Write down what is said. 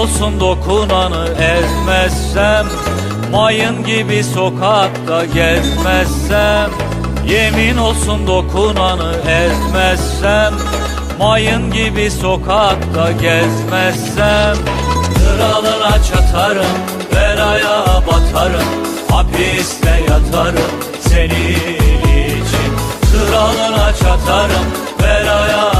olsun dokunanı ezmezsem Mayın gibi sokakta gezmezsem Yemin olsun dokunanı ezmezsem Mayın gibi sokakta gezmezsem. Kralına çatarım, belaya batarım Hapiste yatarım senin için. Kralına çatarım, belaya